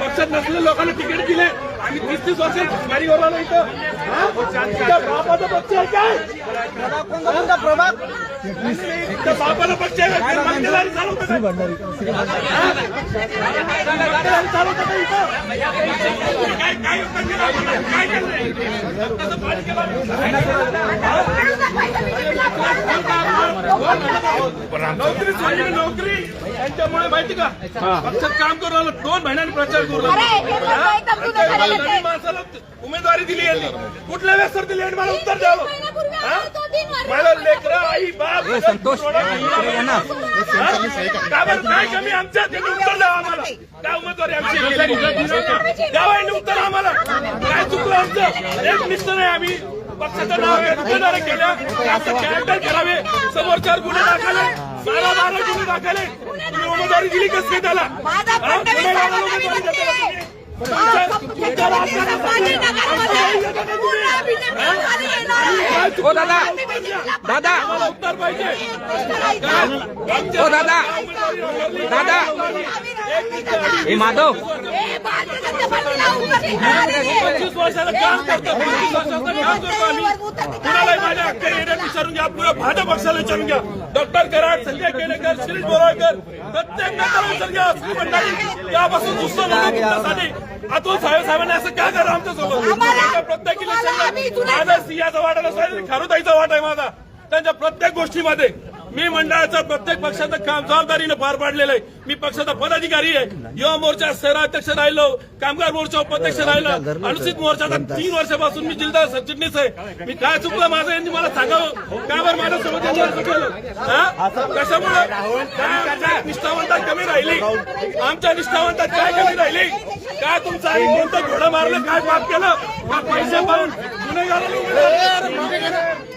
पक्षात नसलेल्या लोकांना तिकीट दिले. आम्ही तीस तीस वर्ष गाडी आलो इथं. बापाचा पक्ष आहे काय? इथं बापाचा पक्ष आहे काय चालवतं काय? हा? का इथं? काय काय? काय. नोकरी सोडली नोकरी? त्यांच्यामुळे माहिती का? पक्षात काम करून आलं दोन महिन्यांनी प्रचार करून अरे, हे. माणसाला उमेदवारी दिली यांनी. कुठल्या व्यवस्था दिली मला उत्तर द्यावं. मला लेकरं आई बाप संतोष काय कमी आमच्या त्यांनी उत्तर द्यावं आम्हाला. काय उमेदवारी आमची? द्यावं यांनी उत्तर आम्हाला. काय चुकलं आमचं? एक निष्ठ नाही आम्ही. पक्षाचं नाव केल्या कॅरेक्टर करावे समोरच्यावर गुन्हे दाखले बारा बारा गुन्हे दाखले तुम्ही उमेदवारी दिली कसं काय त्याला माझा हा? फडणवीस गुन्हेगाराला साहेबांना मी उमेदवारी म्हणते. देता का तुम्ही? हा, तुमच्या राजकारणात संभाजीनगरमध्ये पूर्ण BJP खाली येणार आहे. हो दादा दादा आम्हाला उत्तर पाहिजे हो दादा दादा हे माधव पंचवीस वर्षाला काम करतो पंचवीस वर्षाचं काम करतो आम्ही कुणालाही माझ्या हक्क येण्यात विचारून घ्या पुऱ्या भाजप पक्षाला विचारून घ्या. डॉक्टर कराड संजय केलेकर शिरीष बोराळकर प्रत्येक नेत्याला विचारून घ्या असली मंडळी त्यापासून दुसरं तुमच्यासाठी अतुल साहेब साहेबांनी असं काय करा आमच्यासोबत? प्रत्येक माझा सिंहाचा वाटा नसला खारुताईचा वाटा आहे माझा. त्यांच्या प्रत्येक गोष्टीमध्ये मी मंडळाचं प्रत्येक पक्षाचं काम जबाबदारीनं पार पाडलेलं आहे. मी पक्षाचा पदाधिकारी आहे. युवा मोर्चा शहराध्यक्ष राहिलो कामगार मोर्चा उपाध्यक्ष राहिलो अनुसूचित मोर्चाचा तीन वर्षापासून मी जिल्हा सरचिटणीस आहे. मी काय चुकलं माझं यांनी मला सांगावं? का बरं माझ्यासोबत यांनी असं केलं? हा? कशामुळे? निष्ठावंतात कमी राहिली? आमच्या निष्ठावंतात काय कमी राहिली? काय तुमचं आई कोणतं घोडं मारलं? काय पाप केलं? का पैसे पाहून गुन्हेगाराला